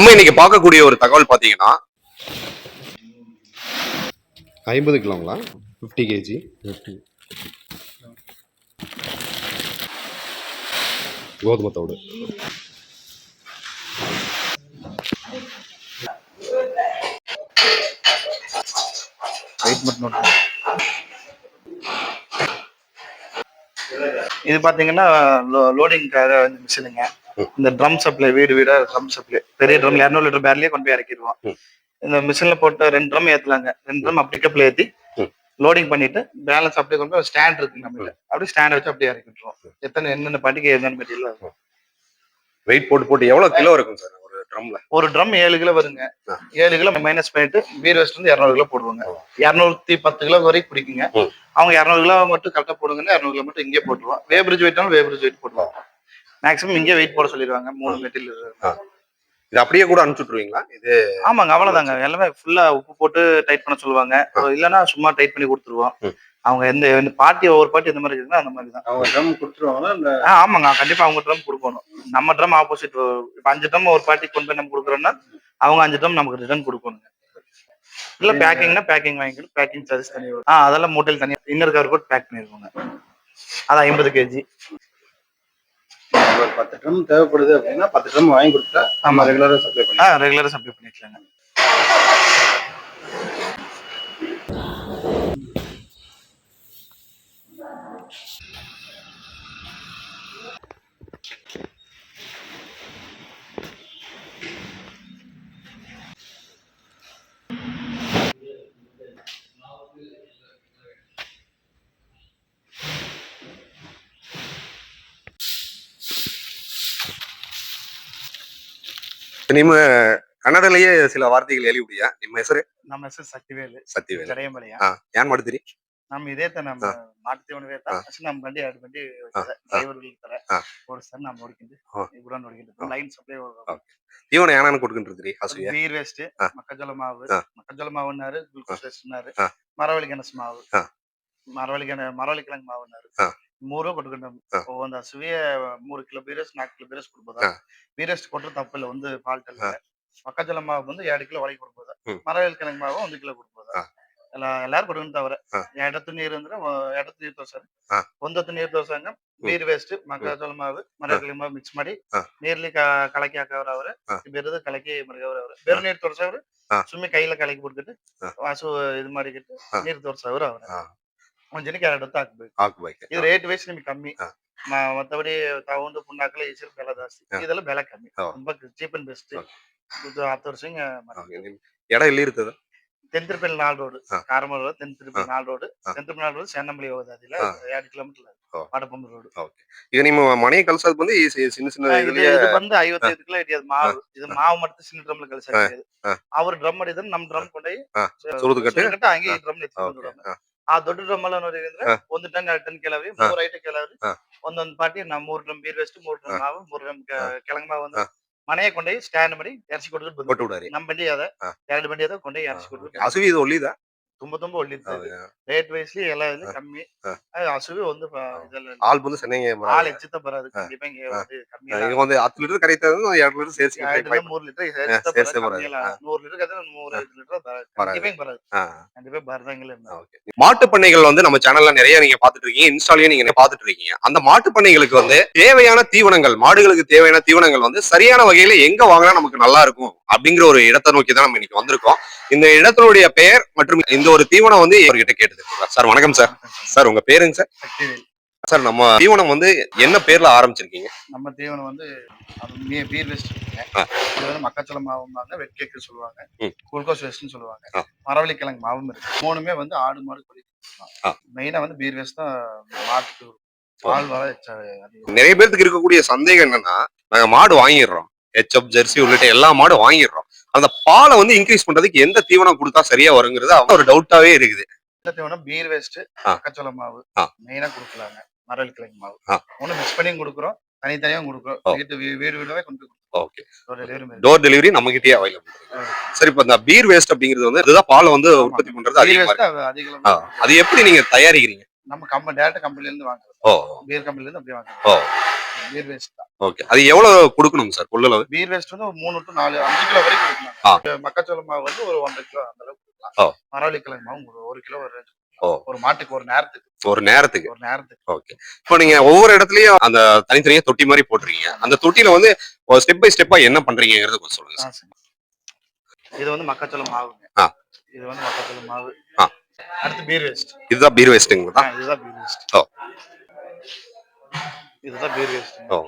நம்ம இன்னைக்கு பார்க்கக்கூடிய ஒரு தகவல் பாத்தீங்கன்னா ஐம்பது கிலோங்களா? ஃபிஃப்டி கேஜி ஃபிஃப்டி கோதுமை தோடு வெயிட் மட்டும். இது பாத்தீங்கன்னா லோடிங்காக மிஷினுங்க இந்த ட்ரம் சப்ளை வீடு வீடா ட்ரம் சப்ளை பெரிய ட்ரம் இரநூறு லிட்டர் பேர்லயே கொண்டு போய் இறக்கிடுவோம். இந்த மிஷின்ல போட்டு ரெண்டு ட்ரம் ஏத்தலாங்க. ரெண்டு ட்ரம் அப்படி கப்ல ஏத்தி. லோடிங் பண்ணிட்டு பேலன்ஸ் அப்படியே கொண்டு போய் ஸ்டாண்ட் இருக்கு நம்ம அப்படியே ஸ்டாண்ட் வச்சு அப்படியே இறக்கிட்டுருவோம். எத்தனை என்னென்ன பாட்டிக்கு என்னென்ன மெட்டீரியல் வெயிட் போட்டு போட்டு எவ்வளவு கிலோ இருக்கும் சார்? ஒரு ட்ரம்ல. ஒரு ட்ரம் ஏழு கிலோ வருங்க. ஏழு கிலோ மைனஸ் பண்ணிட்டு பீர் வெஸ்ட் வந்து இரநூறு கிலோ போடுவாங்க. இரநூத்தி பத்து கிலோ வரைக்கும் பிடிக்குங்க. அவங்க இரநூறு கிலோ மட்டும் கரெக்டாக போடுங்கன்னா இரநூறு கிலோ மட்டும் இங்கே போட்டுருவோம். வேப்ரிஜ் வெயிட்னாலும் வேப்ரிஜ் வெயிட் போட்டுருவோம் மேக்ஸிமம் இங்கே வெயிட் போட சொல்லிடுவாங்க. மூணு மெட்டீரியல் இது அப்படியே கூட அனுப்பிச்சு விட்டுருவீங்களா? இது ஆமாங்க அவ்வளவுதாங்க. எல்லாமே ஃபுல்லா உப்பு போட்டு டைட் பண்ண சொல்லுவாங்க. இல்லைன்னா சும்மா டைட் பண்ணி கொடுத்துருவோம். அவங்க எந்த எந்த பார்ட்டி ஒவ்வொரு பார்ட்டி எந்த மாதிரி இருக்குன்னா அந்த மாதிரி தான். அவங்க ட்ரம் கொடுத்துருவாங்களா? இல்ல ஆ ஆமாங்க. கண்டிப்பா அவங்க ட்ரம் கொடுக்கணும். நம்ம ட்ரம் ஆப்போசிட் இப்போ அஞ்சு ட்ரம் ஒரு பார்ட்டி கொண்டு போய் நம்ம கொடுக்குறோம்னா அவங்க அஞ்சு ட்ரம் நமக்கு ரிட்டர்ன் கொடுக்கணுங்க. இல்ல பேக்கிங்னா பேக்கிங் வாங்கிக்கணும். பேக்கிங் சார்ஜ் தனி. ஆ அதெல்லாம் மூட்டையில் தனியாக இன்னர் கவர் போட்டு பேக் பண்ணிருக்கோங்க. அது ஐம்பது கேஜி ஒரு பத்து ட்ரம் தேவைப்படுது அப்படின்னா பத்து ட்ரம் வாங்கி கொடுத்தா ஆமா. நம்ம ரெகுலரா சப்ளை பண்ணி ஆ ரெகுலராக சப்ளை பண்ணிக்கலாங்க. ನಿಮ್ಮ ಕನ್ನಡದಲ್ಲಿಯೇ ಸಿಲ ವಾರ್ತೆಗಳು ಹೇಳಿಬಿಡಿಯಾ ನಿಮ್ಮ ಹೆಸರು ನಮ್ಮ ಹೆಸರು ಸತ್ಯವೇಲು ಸತ್ಯವೇಲ್ ಜಡೆಯಂಬಳಿಯ ಹಾ ಏನ್ ಮಾಡ್ತೀರಿ ನಮ್ಮ ಇದೇ ತ ನಮ್ಮ ಮಾಡ್ತೀವಿ ಹಾ. ಅಷ್ಟೇ ನಮ್ಮ ಬಂಡಿ ಎರಡು ಬಂಡಿ ಹಾ. ಡ್ರೈವರ್ ಇರ್ತಾರೆ ಹಾ. ಓಡಿಸ್ತಾರೆ ನಾವು ನೋಡ್ಕೊಂಡು ಹಾ. ಇಬ್ಬರು ನೋಡ್ಕೊಂಡು ಲೈನ್ ಸಪ್ಲೈ ஈவனை ஏனான்னு கொடுக்கிட்டு ஹசுவியா நீர் வேஸ்ட் ஆ. மக்கஜோள மாவு ஆ. மக்கஜோள மாவுன்னாரு குளுக்கோஸ் வேஸ்ட்னாரு ஆ. மரவள்ளி கணசு மாவு ஆ. மரவள்ளி கண மரவள்ளி கிழங்கு மாவுன்னாரு ஆ. ಮೂರು ಕೊಟ್ಕೊಂಡು ಹಾ. ಒಂದು ಹಸುವೆ ಮೂರು ಕಿಲೋ ಬೀರಸ್ ನಾಲ್ಕು ಕಿಲೋ ಬೀರಸ್ ಕೊಡ್ಬೋದ ಹಾ. ಬೀರಸ್ ಕೊಟ್ರೆ ತಪ್ಪಿಲ್ಲ ಒಂದು ಫಾಲ್ಟ್ ಅಲ್ಲ ಹಾ. ಮಕ್ಕಜಲ ಮಾವು ಬಂದು ಎರಡು ಕಿಲೋ ಒಳಗೆ ಕೊಡ್ಬೋದ ಹ್ಮ್. ಮರವಳ್ಳಿ ಕೆಳಂಗ್ ಮಾವು ಒಂದು ಕಿಲೋ ಕೊಡ್ಬೋದ ಹಾ. ಎಲ್ಲ ಎಲ್ಲಾರು ಕೊಡ್ಕೊಂತವ್ರೆ ಹಾ. ಎರಡತ್ತು ನೀರು ಅಂದ್ರೆ ವ- ಎರಡತ್ತು ನೀರು ತೋರ್ಸಾರ ಹಾ. ಒಂದತ್ತು ನೀರು ತೋರ್ಸಂಗ ನೀರ್ ವೇಸ್ಟ್ ಮಕ್ಕಜೋಳ ಮಾವು ಮರವಳ್ಳಿ ಮಾವು ಮಿಕ್ಸ್ ಮಾಡಿ ಹಾ. ನೀರ್ಲಿ ಕ- ಕಲಕಿ ಹಾಕವ್ರ ಅವ್ರೆ ಹಾ. ಬೇರೆದು ಕಲಕಿ ಮರಗವ್ರ ಅವ್ರೆ ಬೇರೆ ನೀರು ತೋರ್ಸವ್ರು ಹಾ. ಸುಮ್ಮನೆ ಕೈಲ ಕಲಕಿ ಬಿಟ್ಬಿಟ್ಟು ಹಾ. ವಾಸು ಇದು ಮಾಡಿಬಿಟ್ಟು ಹಾ. ನೀರು ತೋರ್ಸವ್ರು ಅವ್ರೆ ಹಾ. ಒಂದ್ ಜನಕ್ಕೆ ಎರಡು ಹೊತ್ತು ಹಾಕ್ಬೇಕು ಹಾಕ್ಬೇಕು ಇದು ರೇಟ್ ವೈಸ್ ನಿಮ್ಗೆ ಕಮ್ಮಿ ಹಾ. ಮ- ಮತ್ತಬಡಿ ತಗೊಂಡು ಪುಣ್ಣಾಕಲ ಹೆಸರು ಬೆಲೆ ಜಾಸ್ತಿ ಹಾ. ಇದೆಲ್ಲ ಬೆಲೆ ಕಮ್ಮಿ ಹೌದು. ತುಂಬಾ ಚೀಪ್ ಅಂಡ್ ಬೆಸ್ಟ್ ಹೌದು. ಇದು ಹತ್ತು ವರ್ಷ ಓಕೆ, ನಿಮ್ ಎಡ ಎಲ್ಲಿ ಇರ್ತದ ತೆಂತ್ರಪಲ್ಲಿ ನಾಲ್ ರೋಡ್ ಹಾ. ಕಾರಮಲ್ ರೋಡ್ ತೆಂತ್ರಪಲ್ಲಿ ಹಾ. ನಾಲ್ ರೋಡ್ ಹಾ. ತೆಂತ್ರಪಲ್ಲಿ ನಾಲ್ ರೋಡ್ ಸಣ್ಣಂಬಳಿ ಹೋಗೋದಿಲ್ಲ ಹಾ. ಎರಡು ಕಿಲೋಮೀಟರ್ ಹೋ. ವಾಡಪಂಬ ರೋಡ್ ಈಗ ನಿಮ್ಮ ಮನೆ ಕಲ್ಸೋದ್ ಬಂದು ಈ ಸಿ- ಚಿನ್ನ ಚಿನ್ನ ಇದು ಇದ್ರಲ್ಲಿ ಇದು ಬಂದು ಐವತ್ತೈದು ಕಿಲೋ ಹಿಡಿಯೋದು ಮಾವು ಇದು ಮಾವು ಮತ್ತೆ ಸಿನಿ ಡ್ರಮ್ ಕಳಿಸ ಹಾ. ಅವ್ರು ಡ್ರಮ್ ಮಾಡಿದ್ರೆ ನಮ್ ಡ್ರಮ್ ಕೊಂಡೋಗಿ ಹಾ. ಸುರಿದು ಕಟ್ಟಿ? ಸುರಿದು ಕಟ್ಟಿ ಹಂಗೆ ಈ ಡ್ರಮ್ ಓಕೆ, ಎತ್ಕೊಂಡು ಹಾ, ಆ ದೊಡ್ಡ ಡ್ರಮ್ ಎಲ್ಲ ನೋಡಿ ಅಂದ್ರೆ ಹಾ. ಒಂದು ಟನ್ ಎರಡು ಟನ್ ಕೆಲವ್ರಿ ಹಾ. ಮೂರ್ ಐಟ ಕೆಲವ್ರಿ ಹಾ. ಒಂದೊಂದ್ ಪಾರ್ಟಿ ನಾ ಮೂರ್ ಡ್ರಮ್ ಬೀರ್ ವೆಸ್ಟ್ ಮೂರ್ ಡ್ರಮ್ ಹಾ. ಮಾವು ಮೂರ್ ಡ್ರಮ್ ಹಾ. ಕೆಳಂಗ್ ಮಾವು ಒಂದು ಹಾ. ಮನೆಗೆ ಕೊಂಡೋಗಿ ಸ್ಟ್ಯಾಂಡ್ ಮಾಡಿ ಎರ್ಸಿ ಕೊಟ್ಟು ಬಂದು ಕೊಟ್ಟು ಬಿಡಾರಿ ನಮ್ ಬಂಡಿ ಅದ ಹಾ. ಎರಡು ಬಂಡಿ ಅದ ಕೊಂಡೋಗಿ ಎರ್ಸಿ ಕೊಟ್ಟು ಹಸುವಿ ಇದು ಒಳ್ಳಿದ ತುಂಬಾ ತುಂಬಾ ಒಳ್ಳಿತ್ತು ರೇಟ್ ವೈಸ್ಲಿ ಎಲ್ಲ ಇಲ್ಲಿ ಹಾ. ಕಮ್ಮಿ ಹಾ. ಅದು ಹಸುವೆ ಒಂದು ಪ- ಇದೆಲ್ಲ ಹಾಲ್ ಬಂದು ಚೆನ್ನಾಗಿ ಹಾಲ್ ಹೆಚ್ಚುತ್ತಾ ಬರೋದು ಹಾ. ಖಂಡಿತ ಹಿಂಗೆ ಹಾ. ಒಂದು ಕಮ್ಮಿ ಈಗ ಒಂದು ಹತ್ತು ಲೀಟರ್ ಕರೀತದ ಎರಡು ಲೀಟರ್ ಸೇರಿಸಿ ಎರಡರಿಂದ ಮೂರ್ ಲೀಟರ್ ಸೇರ್ಸೇ ಬರೋದು. ಹಾ. ನೂರ್ ಲೀಟರ್ ಅದ್ರ ಮೂರ್ ಐದು ಲೀಟರ್ ಬರೋದು. ಖಂಡಿತ ಬರೋದು கண்டிப்பா பரதாங்கல மாட்டு பண்ணைகள் வந்து நம்ம சேனல்ல நிறைய நீங்க பாத்துட்டு இருக்கீங்க இன்ஸ்டாலையும் நீங்க பாத்துட்டு இருக்கீங்க அந்த மாட்டு பண்ணைகளுக்கு வந்து தேவையான தீவனங்கள் மாடுகளுக்கு தேவையான தீவனங்கள் வந்து சரியான வகையில எங்க வாங்கினா நமக்கு நல்லா இருக்கும் அப்படிங்கிற ஒரு இடத்தை நோக்கி தான் நம்ம இன்னைக்கு வந்திருக்கோம் இந்த இடத்தினுடைய பெயர் மற்றும் இந்த ஒரு தீவனம் வந்து இவர்கிட்ட கேட்டது. சார் வணக்கம் சார். சார் உங்க பேருங்க சார்? சார் நம்ம தீவனம் வந்து என்ன பேர்ல ஆரம்பிச்சிருக்கீங்க? நம்ம தீவனம் வந்து பீர் வேஸ்ட். இது வந்து மக்காச்சோள மாவும்பாங்க வெட் கேக்கு சொல்லுவாங்க. குளுக்கோஸ் வேஸ்ட்னு சொல்லுவாங்க. மரவள்ளி கிழங்கு மாவும் இருக்கு. மூணுமே வந்து ஆடு மாடு கோழி. மெயினா வந்து பீர் வேஸ்ட் தான் மாட்டுக்கு பால் வர. நிறைய பேர்த்துக்கு இருக்கக்கூடிய சந்தேகம் என்னன்னா நாங்க மாடு வாங்கிடுறோம். ஹெச்எப் ஜெர்சி உள்ளிட்ட எல்லா மாடும் வாங்கிடுறோம். அந்த பாலை வந்து இன்க்ரீஸ் பண்றதுக்கு எந்த தீவனம் கொடுத்தா சரியா வருங்கிறது அவங்க ஒரு டவுட்டாவே இருக்குது. இந்த தீவனம்? Beer waste. மக்காச்சோள மாவு. மெயினா கொடுக்கலாங்க. மரவள்ளி கிழங்கு மாவு. ஒண்ணு மிக்ஸ் பண்ணியும் கொடுக்குறோம். தனித்தனியாவும் கொடுக்குறோம். வீடு வீடாவே கொண்டு ஓகே. டோர் டெலிவரி நம்ம கிட்டயே அவைலபிள். சரி இப்ப இந்த பீர் வேஸ்ட் அப்படிங்கிறது வந்து இதுதான் பாலை வந்து. உற்பத்தி பண்றது அதிகமா அது எப்படி நீங்க தயாரிக்கிறீங்க? நம்ம கம்ப டேரக்ட் கம்பெனில இருந்து வாங்குறோம். பீர் கம்பெனில இருந்து அப்படியே வாங்குறோம். பீர் வேஸ்ட் தான். ஓகே அது எவ்வளவு கொடுக்கணும் சார் கொள்ளளவு? பீர் வேஸ்ட் வந்து ஒரு மூணு டு நாலு அஞ்சு கிலோ வரைக்கும். கொடுக்கலாம். மக்காச்சோள மாவு வந்து ஒரு ஒன்றரை கிலோ அந்த அளவுக்கு. கொடுக்கலாம். மரவள்ளி கிழங்கு மாவு ஒரு ஒரு கிலோ ஒரு. ஒரு மாட்டுக்கு ஒரு நேரத்துக்கு. ஒரு நேரத்துக்கு? ஒரு நேரத்துக்கு. ஓகே இப்போ நீங்க ஒவ்வொரு இடத்துலயும் அந்த தனித்தனியா தொட்டி மாதிரி போட்டிருக்கீங்க. அந்த தொட்டியில வந்து ஸ்டெப் பை ஸ்டெப்பா என்ன பண்றீங்கிறது கொஞ்சம் சொல்லுங்க. இது வந்து மக்காச்சோள மாவுங்க. இது வந்து மக்காச்சோள மாவு. அடுத்து பீர் வேஸ்ட் இதுதான் பீர் வேஸ்ட்டுங்களா இதுதான் பீர் வேஸ்ட் ஓ. இதுதான் பீர் வேஸ்ட் ஓ.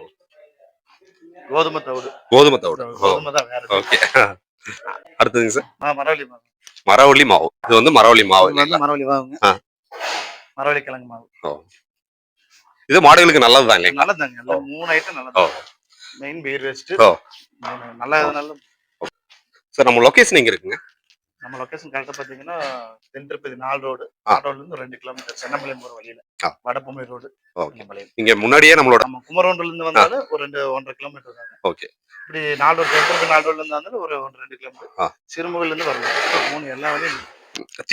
கோதுமை தவிடு. கோதுமை தவிடு. கோதுமை தான் வேற ஓகே. அடுத்ததுங்க சார். ஆ, மரவள்ளி மாவு. மரவள்ளி மாவு. இது வந்து மரவள்ளி மாவு மரவள்ளி மாவுங்க. மரவள்ளி கிழங்கு மாவு. ஓ. இது மாடுகளுக்கு நல்லதுதான் இல்லைங்களா? நல்லதாங்க எல்லாம் மூணு ஐட்டம் நல்லது. மெயின் பீர் வேஸ்ட் ஓ. நல்லா நல்ல சார் நம்ம லொகேஷன் எங்க இருக்குங்க? நம்ம லொகேஷன் கரெக்டா பாத்தீங்கன்னா தென் திருப்பதி நாலு ரோடு ஆ. ரோட்ல இருந்து ஒரு ரெண்டு கிலோமீட்டர் சென்னமலையம் போற வழியில. வடபொம்மை ரோடு இங்க முன்னாடியே நம்மளோட நம்ம குமரோன்ல இருந்து வந்தாலும் ஒரு ரெண்டு ஒன்றரை கிலோமீட்டர் தாங்க ஓகே. இப்படி நாலு ரோடு தென் திருப்பதி நாலு ரோட்ல இருந்து வந்தாலும் ஒரு ஒன்று ரெண்டு. கிலோமீட்டர் சிறுமுகையில இருந்து வரலாம். மூணு எல்லா வழியும்.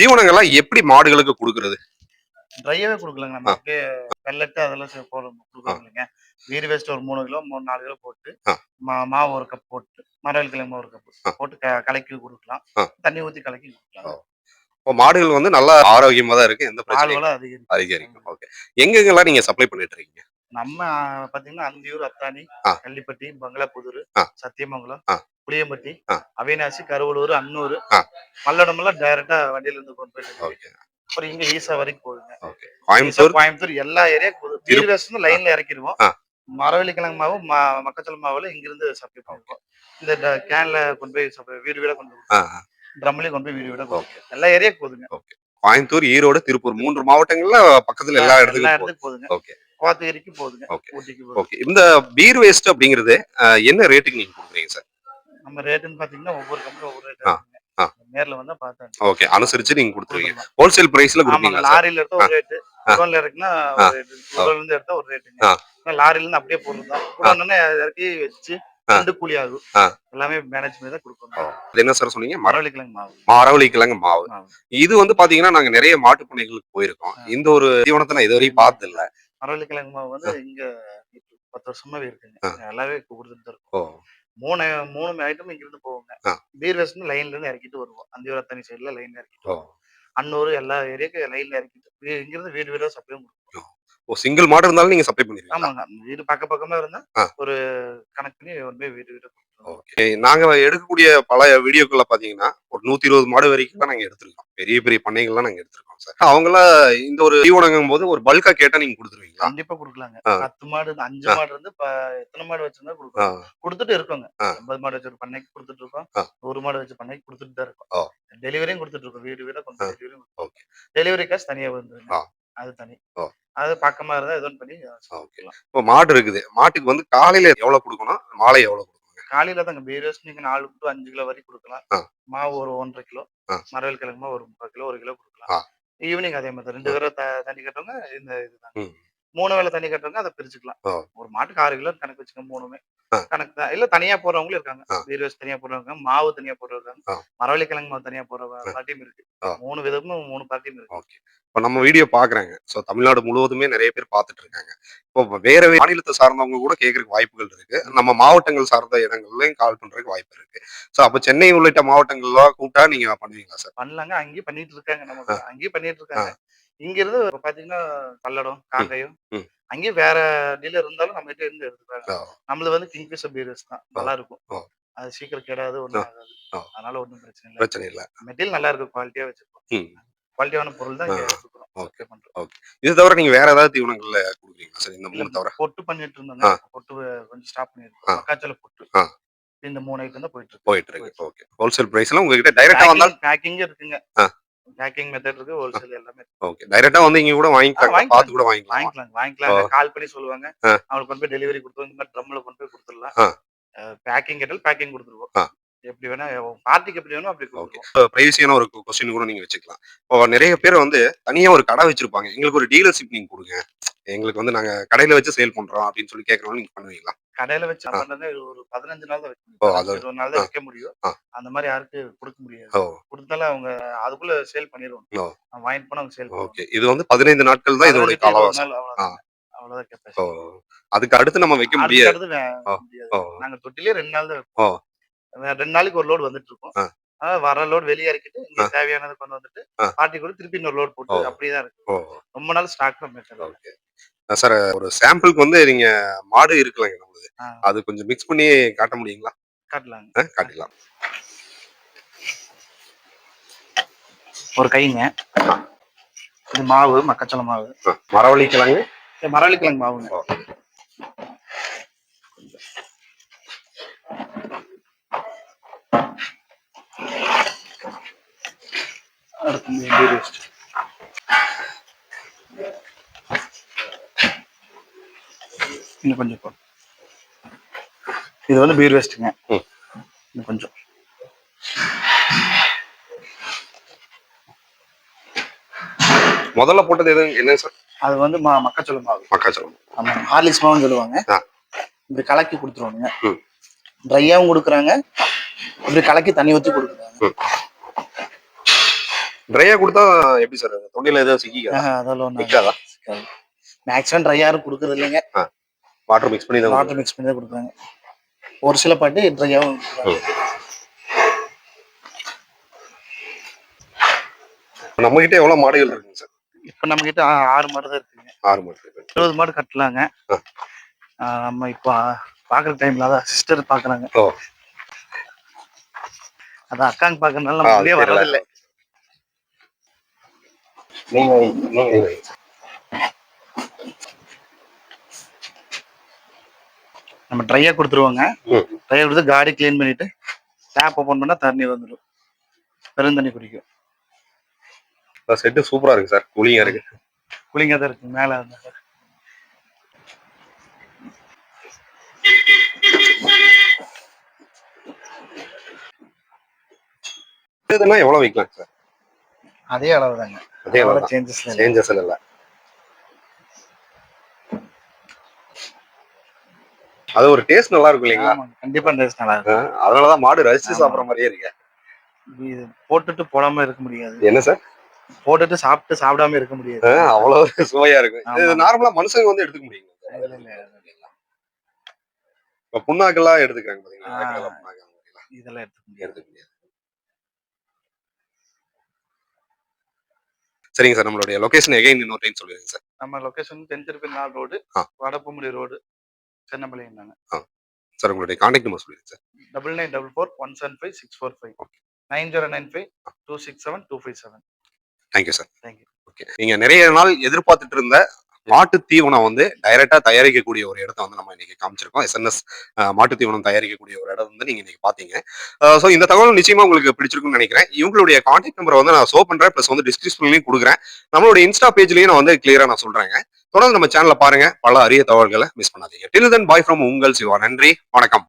தீவனங்கள்லாம் எப்படி மாடுகளுக்கு கொடுக்கறது? ட்ரையாவே கொடுக்கலாங்க. நம்ம. அப்படியே வெள்ளட்டு அதெல்லாம் சே- போட கொடுக்கலாம் இல்லைங்க. வீடு வேஸ்ட் ஒரு மூணு கிலோ மூணு நாலு கிலோ போட்டு மாவு ஒரு கப் போட்டு மரவள்ளி கிழங்கு ஒரு. கப் போட்டு கலக்கி கொடுக்கலாம். தண்ணி ஊத்தி கலக்கி கொடுக்கலாம் இப்போ மாடுகள் வந்து நல்லா ஆரோக்கியமா தான் இருக்கு எந்த பிரச்சனையும் அதிகரிக்கும் ஓகே எங்கெங்கெல்லாம் நீங்க சப்ளை பண்ணிட்டு இருக்கீங்க நம்ம பாத்தீங்கன்னா அந்தியூர் அத்தானி. கள்ளிப்பட்டி பங்களாபுதூர். சத்தியமங்கலம். புளியம்பட்டி. அவினாசி கருவலூர் அன்னூர் ஆ. பல்லடம் எல்லாம் டைரக்டா வண்டியில இருந்து கொண்டு போயிட்டு அப்புறம் இங்க ஈசா வரைக்கும் போகுதுங்க கோயம்புத்தூர் கோயம்புத்தூர் எல்லா ஏரியா லைன்ல இறக்கிடுவோம். மரவள்ளி கிழங்கு மாவு மக்காச்சோள மாவுல இங்க இருந்து சப்ளை பண்ணுவோம் இந்த கேன்ல கொண்டு போய் supply- வீடு வீடா கொண்டு போய் ட்ரம்லயும் கொண்டு போய் வீடு வீடா போய். எல்லா ஏரியாக்கு போகுதுங்க. கோயம்புத்தூர் ஈரோடு திருப்பூர் மூன்று மாவட்டங்கள்ல பக்கத்துல எல்லா இடத்துக்கும் போகுதுங்க. ஓகே கோத்தகிரிக்கு போகுதுங்க. ஓகே ஊட்டிக்கு ஓகே இந்த பீர் வேஸ்ட் அப்படிங்கிறது என்ன ரேட்டுக்கு நீங்க கொடுக்குறீங்க சார் நம்ம ரேட்டுன்னு பாத்தீங்கன்னா ஒவ்வொரு கம்பெனி ஒவ்வொரு ரேட். நேர்ல வந்தா பார்த்தேன் ஓகே அனுசரிச்சு நீங்க கொடுத்துருவீங்க. ஹோல்சேல் பிரைஸ்ல சார் லாரியில எடுத்தா ஒரு ரேட்டு குடோன்ல இருக்குன்னா குடோன்ல இருந்து எடுத்தா ஒரு ரேட்டுங்க லாரியில இருந்து அப்படியே போடுறதுதான் குடோன்னு இறக்கி வச்சு. ரெண்டு கூலி ஆகும். எல்லாமே மேனேஜ் பண்ணி தான் கொடுக்கணும். அது என்ன சார் சொன்னீங்க? மர மரவள்ளி கிழங்கு மாவு. மரவள்ளி கிழங்கு மாவு. இது வந்து பாத்தீங்கன்னா நாங்க நிறைய மாட்டு பண்ணைகளுக்கு போயிருக்கோம். இந்த ஒரு தீவனத்தை நான் இதுவரையும் பார்த்தது இல்ல மரவள்ளி கிழங்கு மாவு வந்து இங்க பத்து வருஷமாவே இருக்குங்க. எல்லாமே கொடுத்துட்டு இருக்கும். மூணு மூணு ஐட்டம் இங்க இருந்து போவோங்க. பீர் வேஸ்ட் லைன்ல இருந்து இறக்கிட்டு வருவோம். அந்த தனி சைடுல லைன்ல இறக்கிட்டு வருவோம். அன்னூர் எல்லா ஏரியாக்கு லைன்ல இறக்கிட்டு இங்கிருந்து இங்க இருந்து வீடு வீடாக சப்ளையும் கொடுக்கும் ஓ சிங்கிள் மாடு இருந்தாலும் நீங்க சப்ளை பண்ணிருக்கீங்க ஆமாங்க வீடு பக்க பக்கமா இருந்தா. ஒரு கணக்கு பண்ணி போய் வீடு வீடு. ஓகே நாங்க எடுக்கக்கூடிய பல வீடியோக்கள்ல பாத்தீங்கன்னா ஒரு நூத்தி இருபது மாடு வரைக்கும் தான் நாங்க எடுத்திருக்கோம் பெரிய பெரிய பண்ணைகள்லாம் நாங்க எடுத்திருக்கோம் சார் அவங்கள இந்த ஒரு தீவனங்கும் போது ஒரு பல்கா கேட்டா நீங்க கொடுத்துருவீங்களா கண்டிப்பா கொடுக்கலாங்க. பத்து மாடு அஞ்சு. மாடு இருந்து எத்தனை மாடு வச்சிருந்தா கொடுக்கலாம் கொடுத்துட்டு இருக்கோங்க. ஐம்பது மாடு வச்சு ஒரு பண்ணைக்கு கொடுத்துட்டு இருக்கோம். ஒரு மாடு வச்சு பண்ணைக்கு கொடுத்துட்டு தான். இருக்கோம் டெலிவரியும் கொடுத்துட்டு இருக்கோம் வீடு வீடா கொண்டு ஆ. டெலிவரி ஓகே டெலிவரி காசு தனியா ஆ. அது தனி. அது பக்கமா இருந்தா எதுவும் பண்ணி ஓகே. இப்போ மாடு இருக்குது. மாட்டுக்கு வந்து காலையில எவ்வளவு கொடுக்கணும்? மாலை எவ்வளவு கொடுக்கணும்? காலையில தாங்க. பீரஸ் நீங்க நாலு டு அஞ்சு கிலோ வரைக்கும் கொடுக்கலாம். மாவு ஒரு ஒன்றரை கிலோ. மரவல் கிழங்கு மாவு ஒரு முக்கால் கிலோ ஒரு கிலோ. கொடுக்கலாம். ஈவினிங் அதே மாதிரி. ரெண்டு பேரும் தண்ணி கட்டுறவங்க இந்த இதுதான். மூணு வேளை தண்ணி கட்டுறவங்க அதை பிரிச்சுக்கலாம். ஒரு மாட்டுக்கு ஆறு கிலோ கணக்கு வச்சுக்க மூணுமே. கணக்கு தான். இல்ல தனியா போறவங்களும் இருக்காங்க. பீரஸ் தனியா போடுறவங்க மாவு தனியா போடுறவங்க. மரவள்ளி கிழங்கு மாவு தனியா போடுற. பார்ட்டியும் இருக்கு. மூணு விதமும் மூணு பார்ட்டியும் இருக்கு. ஓகே. இப்போ நம்ம வீடியோ பாக்குறாங்க. ஸோ தமிழ்நாடு முழுவதுமே நிறைய பேர் பார்த்துட்டு இருக்காங்க. இப்போ வேற மாநிலத்தை சார்ந்தவங்க கூட கேட்கறதுக்கு வாய்ப்புகள் இருக்கு. நம்ம மாவட்டங்கள் சார்ந்த இடங்கள்லயும் கால் பண்றதுக்கு வாய்ப்பு இருக்கு. ஸோ அப்போ சென்னை உள்ளிட்ட மாவட்டங்கள்லாம் கூப்பிட்டா நீங்க பண்ணுவீங்களா சார் பண்ணலாங்க. அங்கேயும் பண்ணிட்டு இருக்காங்க நமக்கு அங்கேயும் பண்ணிட்டு இருக்காங்க. இங்க இருந்து பாத்தீங்கன்னா பல்லடம் காங்கையும். அங்கேயும் வேற டீலர் இருந்தாலும் நம்ம கிட்ட இருந்து எடுத்துக்கிறாங்க ஆ. நம்மளது வந்து கிங்ஃபிஷர் பீரஸ் தான். நல்லா இருக்கும். அது சீக்கிரம் கெடாது ஒண்ணும் ஆ. ஆகாது. அதனால ஒண்ணும் பிரச்சனை இல்லை. பிரச்சனை இல்லை. மெட்டீரியல் நல்லா இருக்கு குவாலிட்டியா வச்சிருக்கோம். குவாலிட்டியான பொருள் தான் ஓகே. பண்றோம். இது தவிர நீங்க வேற ஏதாவது தீவனங்கள்ல கொடுக்குறீங்களா சார்? இந்த மூணு தவிர? பொட்டு பண்ணிட்டு இருந்தாங்க ஆ. பொட்டு கொஞ்சம் ஸ்டாப். பண்ணிருக்கோம். மக்காச்சோள பொட்டு. இந்த மூணு ஐட்டம் தான் போயிட்டு இருக்கு. போயிட்டு இருக்கு. ஓகே. ஹோல்சேல் பிரைஸ்ல உங்ககிட்ட டைரக்டா வந்தால் பேக்கிங் இருக்குங்க. பேக்கிங் மெத்தட் இருக்கு ஹோல்சேல் எல்லாமே. ஓகே டைரக்டா வந்து இங்க கூட வாங்கிக்கலாம். பார்த்து கூட வாங்கிக்கலாம் வாங்கிக்கலாம் வாங்கிக்கலாம் கால் பண்ணி சொல்லுவாங்க. அவங்களுக்கு கொண்டு போய் டெலிவரி கொடுத்து இந்த மாதிரி ட்ரம்ல கொண்டு போய் கொடுத்துடலாம். பேக்கிங் கேட்டால் பேக்கிங் கொடுத்துருவோம். எப்படி வேணா பார்ட்டிக்கு எப்படி வேணும் அப்படி ஓகே. பிரைவசியான ஒரு கொஸ்டின் கூட நீங்க வச்சுக்கலாம். இப்போ நிறைய பேர் வந்து தனியா ஒரு கடை வச்சிருப்பாங்க. எங்களுக்கு ஒரு டீலர்ஷிப் நீங்க கொடுங்க. எங்களுக்கு வந்து நாங்க கடையில வச்சு சேல் பண்றோம் அப்படின்னு சொல்லி கேட்கறவங்க நீங்க பண்ணுவீங்களா? கடையில வச்சு. பண்றது ஒரு பதினஞ்சு நாள் தான் வைக்க நாள் தான். வைக்க முடியும். அந்த மாதிரி யாருக்கு கொடுக்க முடியாது. கொடுத்தாலும் அவங்க அதுக்குள்ள சேல் ஓ. பண்ணிடுவாங்க வாங்கிட்டு போனா அவங்க சேல் ஓகே. இது வந்து பதினைந்து நாட்கள் தான் இதோட காலவாசம். அவ்வளவுதான். அதுக்கு அடுத்து நம்ம வைக்க முடியாது. நாங்க தொட்டிலே ரெண்டு நாள் தான். வைப்போம். ரெண்டு நாளைக்கு ஒரு லோடு வந்துட்டு இருக்கும். அதாவது வர லோடு வெளியே இறக்கிட்டு இங்க. தேவையானது கொண்டு வந்துட்டு. பாட்டி கூட திருப்பி இன்னொரு லோடு போட்டு ஓ. அப்படியே தான் இருக்கு ரொம்ப நாள் ஸ்டாக் தான் சார் ஒரு சாம்பிளுக்கு வந்து நீங்க மாடு இருக்கலாங்க நம்மளுது. அது கொஞ்சம் மிக்ஸ் பண்ணி காட்ட முடியுங்களா? காட்டலாங்க. ஆ, காட்டிடலாம். ஒரு கைங்க. இது மாவு மக்காச்சோள மாவு. மரவள்ளி கிழங்கு இது மரவள்ளிக்கிழங்கு மாவுங்க. Waste. இன்னும் கொஞ்சம். இது வந்து பீர் வேஸ்ட்டுங்க. இன்னும் கொஞ்சம் முதல்ல போட்டது எது என்ன சார் அது வந்து ம- மக்காச்சோள மாவு மக்காச்சோளம் ஆமா ஹார்லிக்ஸ் மாவுன்னு சொல்லுவாங்க. இப்படி கலக்கி கொடுத்துருவாங்க. ட்ரையாவும் கொடுக்குறாங்க இப்படி கலக்கி தண்ணி ஊற்றி கொடுக்குறாங்க ட்ரையா கொடுத்தா எப்படி சார் தொண்டையில ஏதாவது சிக்கிக்காதா அதெல்லாம் நிக்காதா மேக்ஸிமம் ட்ரை யாரும் கொடுக்கறது இல்லைங்க. வாட்டர் மிக்ஸ் பண்ணி தான் வாட்டர் மிக்ஸ் பண்ணி தான் கொடுக்குறாங்க. ஒரு சில பாட்டு கொடுக்குறாங்க. நம்ம கிட்ட எவ்வளவு மாடுகள் இருக்குங்க சார் இப்போ நம்ம கிட்ட ஆறு மாடு தான் இருக்குங்க. ஆறு மாடு இருக்கு. இருபது மாடு கட்டலாங்க. நம்ம இப்போ பாக்குற டைம்ல அதான் சிஸ்டர் பாக்குறாங்க. அதான் அக்காங்க பாக்குறதுனால நம்ம தெரியல. வர்றதில்லை. நீங்க நீங்க நம்ம ட்ரையா கொடுத்துருவோங்க. ட்ரையா கொடுத்து காடி க்ளீன் பண்ணிட்டு டேப் ஓப்பன் பண்ணா தண்ணி வந்துடும் பெரும் தண்ணி குடிக்கும். செட்டு சூப்பரா இருக்கு சார். கூலிங்கா இருக்கு. குளிங்க தான் இருக்கு. மேல இதுனா எவ்வளவு வைக்கலாம் சார்? அதே அளவு தாங்க தான் சேஞ்சஸ் சேஞ்சஸ் இல்ல. அது ஒரு டேஸ்ட் நல்லா இருக்கும் இல்லைங்களா? கண்டிப்பா டேஸ்ட் நல்லா இருக்கும். அதனாலதான் மாடு ரசிச்சு. சாப்பிடுற மாதிரியே இருக்கு. இது போட்டுட்டு போடாம இருக்க முடியாது. என்ன சார்? போட்டுட்டு சாப்பிட்டு சாப்பிடாம இருக்க முடியாது. அவ்வளவு சுவையா இருக்கும். இது. நார்மலா மனுஷங்க வந்து எடுத்துக்க இல்ல, இப்ப புண்ணாக்கெல்லாம் எடுத்துக்கிறாங்க பாத்தீங்களா? இதெல்லாம் எடுத்துக்க முடியாது. எடுத்துக்க முடியாது. சரிங்க சார். நம்மளுடைய லொகேஷன் எகைன் இன்னொரு டைம் சொல்லிடுங்க சார். நம்ம லொகேஷன் தென் திருப்பி நாள் ரோடு. வடப்பமுடி ரோடு சென்னமலையும் தாங்க சார் உங்களுடைய கான்டாக்ட் நம்பர் சொல்லிடுங்க sir. Double nine double four one seven five six four five nine zero nine five two six seven two five seven thank you sir thank you okay நீங்க நிறைய நாள் எதிர்பார்த்துட்டு இருந்த மாட்டு தீவனம் வந்து டைரக்டா தயாரிக்கக்கூடிய ஒரு இடத்த வந்து நம்ம இன்னைக்கு காமிச்சிருக்கோம். எஸ்என்எஸ் மாட்டு தீவனம் தயாரிக்கக்கூடிய ஒரு இடம் வந்து நீங்க இன்னைக்கு பாத்தீங்க. ஸோ இந்த தகவல் நிச்சயமா உங்களுக்கு பிடிச்சிருக்கும்னு நினைக்கிறேன். இவங்களுடைய கான்டாக்ட் நம்பரை வந்து நான் ஷோ பண்றேன். பிளஸ் வந்து டிஸ்கிரிப்ஷன்லையும் கொடுக்குறேன். நம்மளுடைய இன்ஸ்டா பேஜ்லயும் நான் வந்து கிளியரா நான் சொல்றேங்க. தொடர்ந்து நம்ம சேனலை பாருங்க. பல அரிய தகவல்களை மிஸ் பண்ணாதீங்க. டில் தன் பாய் ஃப்ரம் உங்கள் சிவா. நன்றி. வணக்கம்.